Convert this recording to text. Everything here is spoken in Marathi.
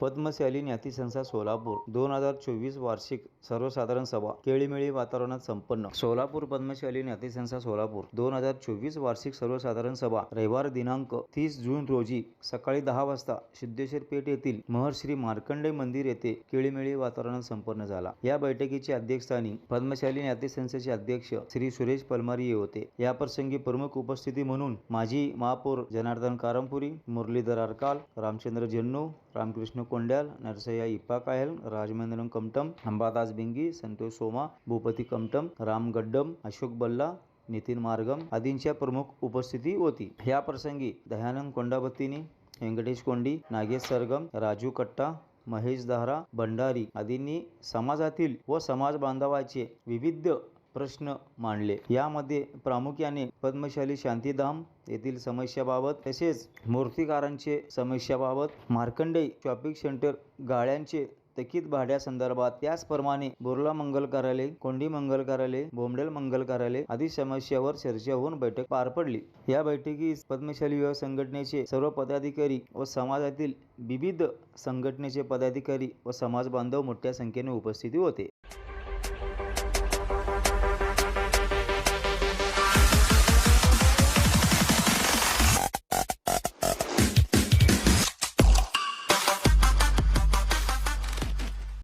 पद्मशाली न्यातीसंस्था सोलापूर दोन हजार चोवीस वार्षिक सर्वसाधारण सभा केळीमेळी वातावरणात संपन्न. सोलापूर पद्मशाली न्यातीसंस्था सोलापूर दोन हजार चोवीस वार्षिक सर्वसाधारण सभा रविवार दिनांक तीस जून रोजी सकाळी दहा वाजता सिद्धेश्वर पेठ येथील महर्षी मार्कंडेय मंदिर येथे केळीमेळी वातावरणात संपन्न झाला. या बैठकीचे अध्यक्षस्थानी पद्मशाली न्यातीसंस्थेचे अध्यक्ष श्री सुरेश पलमारी होते. या प्रसंगी प्रमुख उपस्थिती म्हणून माजी महापौर जनार्दन कारमपुरी मुरलीधर अरकाल रामचंद्र जन्नू रामकृष्ण कोंड्याल नरसय्या इप्पा कायल राजमेंद्र कमटम अंबादास बिंगी संतोष सोमा भूपती कमटम राम गड्डम अशोक बल्ला नितीन मार्गम आदींच्या प्रमुख उपस्थिती होती. या प्रसंगी दयानंद कोंडाबत्तीनी व्यंकटेश कोंडी नागेश सरगम राजू कट्टा महेश दहरा भंडारी आदींनी समाजातील व समाज बांधवाचे विविध प्रश्न मांडले. यामध्ये प्रामुख्याने पद्मशाली शांतीधाम येथील समस्याबाबत तसेच मूर्तिकारांचे समस्याबाबत मार्कंडेय शॉपिंग सेंटर गाळ्यांचे थकीत भाड्यासंदर्भात त्याचप्रमाणे बोरला मंगल कार्यालय कोंडी मंगल कार्यालय बोमडेल मंगल कार्यालय आदी समस्यावर चर्चा होऊन बैठक पार पडली. या बैठकीस पद्मशाली युवा संघटनेचे सर्व पदाधिकारी व समाजातील विविध संघटनेचे पदाधिकारी व समाज बांधव मोठ्या संख्येने उपस्थिती होते.